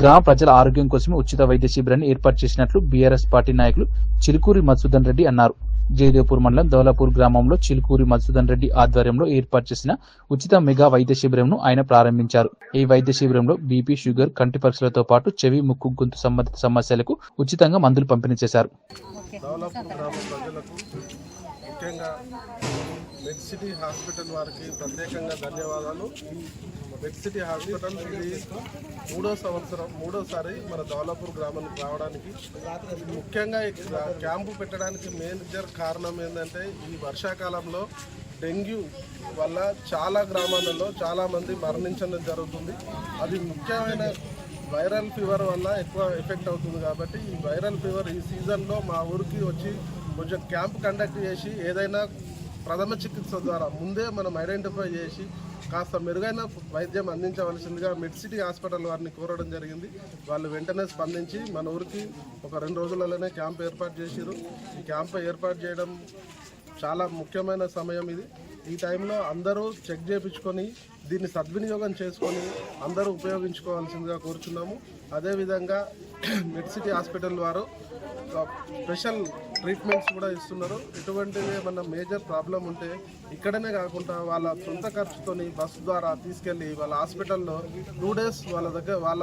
గ్రామ ప్రజల ఆరోగ్యం కోసమే ఉచిత వైద్య శిబిరాన్ని ఏర్పాటు చేసినట్లు బీఆర్ఎస్ పార్టీ నాయకులు చిలుకూరి మధుసూదన్ రెడ్డి అన్నారు. జయదేవ్పూర్ మండలం దౌలాపూర్ గ్రామంలో చిలుకూరి మధుసూదన్ రెడ్డి ఆధ్వర్యంలో ఏర్పాటు చేసిన ఉచిత మెగా వైద్య శిబిరంను ఆయన ప్రారంభించారు. ఈ వైద్య శిబిరంలో బీపీ షుగర్ కంటి పరీక్షలతో పాటు చెవి ముక్కు గొంతు సంబంధిత సమస్యలకు ఉచితంగా మందులు పంపిణీ చేశారు. మెడ్ సిటీ హాస్పిటల్ వారికి ప్రత్యేకంగా ధన్యవాదాలు. మెడ్ సిటీ హాస్పిటల్ ఇది మూడో సంవత్సరం మూడోసారి మన దౌలాపూర్ గ్రామానికి రావడానికి. ముఖ్యంగా క్యాంపు పెట్టడానికి మేనేజర్ కారణం ఏంటంటే ఈ వర్షాకాలంలో డెంగ్యూ వల్ల చాలా గ్రామాలలో చాలామంది మరణించడం జరుగుతుంది. అది ముఖ్యమైన వైరల్ ఫీవర్ వల్ల ఎక్కువ ఎఫెక్ట్ అవుతుంది కాబట్టి ఈ వైరల్ ఫీవర్ ఈ సీజన్లో మా ఊరికి వచ్చి కొంచెం క్యాంప్ కండక్ట్ చేసి ఏదైనా ప్రథమ చికిత్స ద్వారా ముందే మనం ఐడెంటిఫై చేసి కాస్త మెరుగైన వైద్యం అందించవలసిందిగా మిడ్ సిటీ హాస్పిటల్ వారిని కోరడం జరిగింది. వాళ్ళు వెంటనే స్పందించి మన ఊరికి ఒక రెండు రోజులలోనే క్యాంప్ ఏర్పాటు చేసిరు ఈ క్యాంప్ ఏర్పాటు చేయడం చాలా ముఖ్యమైన సమయం ఇది. ఈ టైంలో అందరూ చెక్ చేయించుకొని దీన్ని సద్వినియోగం చేసుకొని అందరూ ఉపయోగించుకోవాల్సిందిగా కోరుచున్నాము. అదేవిధంగా మెడ్సిటీ హాస్పిటల్ వారు స్పెషల్ ట్రీట్మెంట్స్ కూడా ఇస్తున్నారు. ఎటువంటివి ఏమన్నా మేజర్ ప్రాబ్లం ఉంటే ఇక్కడనే కాకుండా వాళ్ళ సొంత ఖర్చుతోని బస్సు ద్వారా తీసుకెళ్ళి వాళ్ళ హాస్పిటల్లో టూ డేస్ వాళ్ళ దగ్గర వాళ్ళ